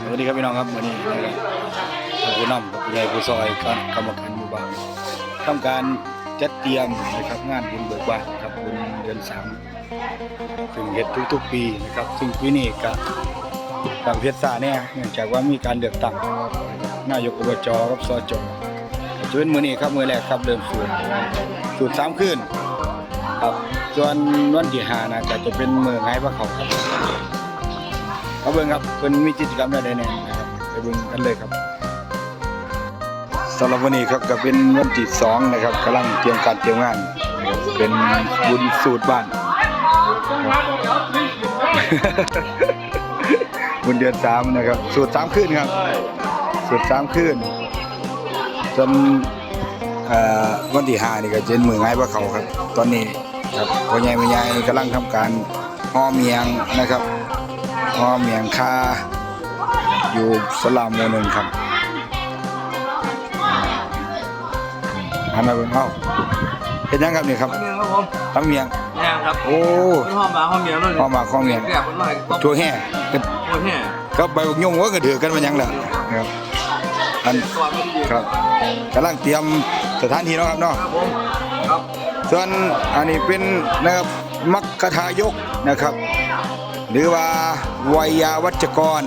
สวัสดีครับพี่น้องครับวันนี้นะครับผู้นำกับผู้ใหญ่ผู้ซอยการกรรมการหมู่บ้านทำการจัดเตรียมนะครับงานบุญเบิกบานครับบุญเดือนสามซึ่งเฮ็ดทุกๆ ปีนะครับ ซึ่งปีนี้ก็ต่างเพชรซาเนี่ยเนื่องจากว่ามีการเลือกตั้งนายกอบจกับสจจะเป็นมือนี้ครับมือแรกครับเริ่มสูตรสูตรสามคืนครับส่วนวันที่หานะก็จะเป็นมือไงพระเขาครับ มาเบิ่งครับเพิ่นมีกิจกรรมอะไรแน่นะครับไปเบิ่งกันเลยครับสำหรับวันนี้ครับก็เป็นวันที่สองนะครับกำลังเตรียมการเตรียมงานนะครับเป็นบุญสูตรบ้านบุญเดือนสามนะครับ สูตรสามคืนครับ สูตรสามคืนจนวันที่ห้านี่ก็เจนมือง่ายพระเขาครับ ตอนนี้ครับพ่อใหญ่แม่ใหญ่กำลังทำการห่อเมียงนะครับ อเมียงคาอยู่สลามโมหนึ่งครับหันมาเป็นเฮาเห็นยังครับนี่ครับเมียครับผมทำเมียงแย่ครับโอ้เป็นห้องมาห้องเมียเลยหอมมาข้อเมียงแก่คนน้อยก็ทั่วแห่ก็โอ้ยแห่ก็ใบบักยงว่าก็ถือกันมายังล่ะครับอันก่อนไม่ดีครับกำลังเตรียมสถานที่เนาะครับเนาะครับผมครับส่วนอันนี้เป็นนะครับมัคคทายกนะครับ หรือว่าวัยาวัจกร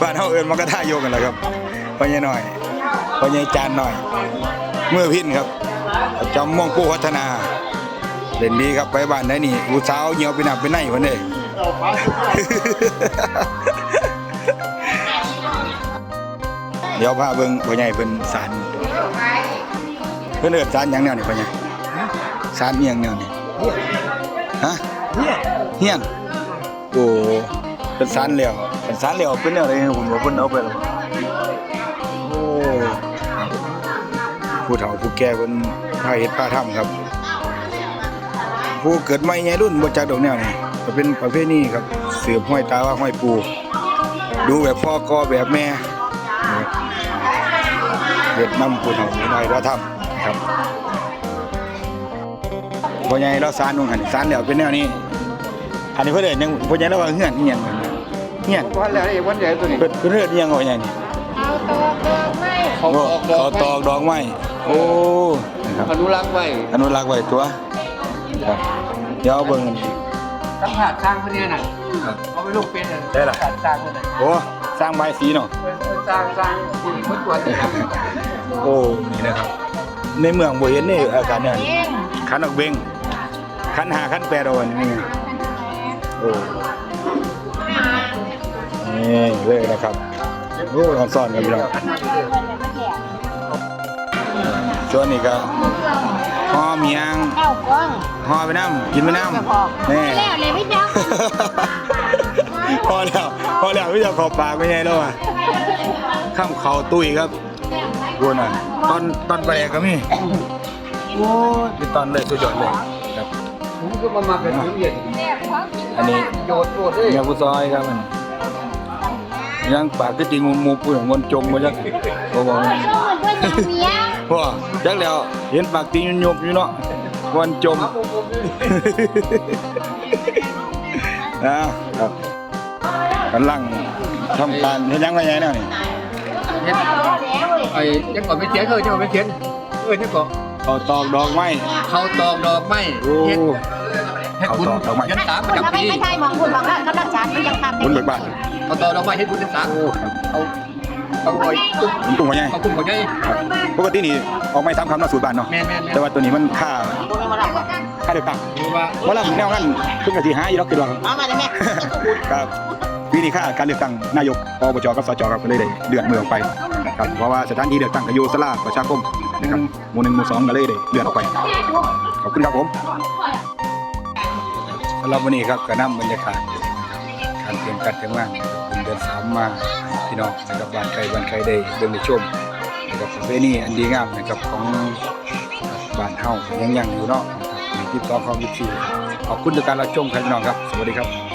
บ้านเฮาเอิ้นมัคคทายกกันแหละครับพ่อใหญ่หน่อยพ่อใหญ่จานหน่อยเมื่อพินครับจำม่วงปู่พัฒนาเล่นดีครับไปบ้านได้นี่ผู้สาวเหี่ยวไปหนับไปไหนวันนี้เดี๋ยวพาเบิ่งพ่อใหญ่เพิ่นสารเพิ่อนเอิ้นสารยังแนวนี่พ่อใหญ่สารอียังแนวนี่ฮะ เนี่ยเฮียนโอ้เป็นสารแล้วเป็นสารแล้วเป็นแนวใดผมว่าเพิ่นเอาไปแล้วโอ้ผู้เฒ่าผู้แก่เพิ่นพาเฮ็ดพาทำครับ ผู้เกิดใหม่ใหญ่รุ่นบ่จักดอกแนวนี่ก็เป็นประเพณีครับสืบห้อยตาว่าห้อยปู่ดูแบบพ่อกอแบบแม่เฮ็ดนำผู้เฒ่าผู้น้อยพาทำครับพ่อใหญ่เราสารนู่นหันสารแล้วเป็นแนวนี้ อันนี้เพิ่นเอิ้นหยังพ่อใหญ่เราว่าเฮือนอีหยังนั่นน่ะเฮือนวันแล้วไอ้วันใหญ่ตัวนี้เพิ่นเพิ่นเอิ้นอีหยังว่าใหญ่นี่เอาตอกดอกไม้เขาตอกดอกไม้โอ้นะครับอนุรักษ์ไว้อนุรักษ์ไว้ตัวครับเดี๋ยวเอาเบิ่งอันนี้สัมผัสสร้างคนนี้น่ะครับเอาไปลูกเป็นน่ะได้ล่ะสร้างสร้างคนน่ะโอ้สร้างใบายสีเนาะสร้างสร้างสิ่งพุทธตัวที่ทโอ้นี่นะครับในเมืองบ่เห็นนี่อาการเนี่ยขันออกเบงขันหาขันแปดเอาอันนี้ โอ้นี่เลยนะครับโอ้ยซ่อนกันพี่น้องส่วนนี้ก็ห่อเมียงเข้ากล้องห่อไปน้ำกินไปน้ำนี่แล้วเลยพี่เจ้าพอแล้วพอแล้วพี่จะขอปากไม่ไงแล้วอะข้ามเขาตุ้ยครับกูน่ะตอนตอนไปแรกก็มีโอ้ยเป็นตอนเลยสุดยอดเลยครับำผม ก็มามาเป็นผู้ใหญ่อันนี้โยนโยนเลยเมียผู้ซอยครับมันยังปากก็จริงมูมูปุ่นวนจมมาจักบอกเหมือนเพื่อยังเมียว่าจักแล้วเห็นปากตีนยบอยู่เนาะวันจมนะครับกำลังทำการเฮ็ดหยังไงเนี่ยนี่ไอ้ยังก่อนไม่เขียนเออยังก่อนไม่เขียนเออยังก่อนเขาตอกดอกไม้เขาตอกดอกไม้เฮ็ด เฮ็ดบุญเขาตอกดอกไม้ยันสามประคุณจำไม่ปีไม่ใช่มองคุณบอกว่ากำลังฉันมันยังทำบุญเบิกบานเขาตอกดอกไม้เฮ็ดบุญยันสามโอ้ครับเอาเอาไว้ตุ้มมันตุ้งว่าไงเอาตุ้มเขาใหญ่ครับปกตินี่ออกไม่ทำคำเนาะสูตรบ้านเนาะแม่นแม่นแม่นแต่ว่าตัวนี้มันค่าค่าเดือดตั้งดูว่าว่าเราแนวนั้นเพิ่งกะสิหาอีดอกกิโลครับเอามาเลยแม่ครับปีนี้ค่าการเลือกตั้งนายกอบจกับสจครับก็เลยได้เดือนมือออกไปครับเพราะว่าสถานที่เลือกตั้งก็อยู่สลาประชาคมนะครับหมู่หนึ่งหมู่สองก็เลยได้เดือนออกไปขอบคุณครับผม สำหรับวันนี้ครับก็นำบรรยากาศการเตรียมการเตรียมงานเป็นเดือนสามมาพี่น้องนะครับบ้านใครบ้านใครได้เบิ่งได้ชมนะครับประเพณีอันดีงามนะครับของบ้านเฮายังยังอยู่เนาะครับมีที่ต่อของวิธีขอบคุณต่อการรับชมครับพี่น้องครับ สวัสดีครับ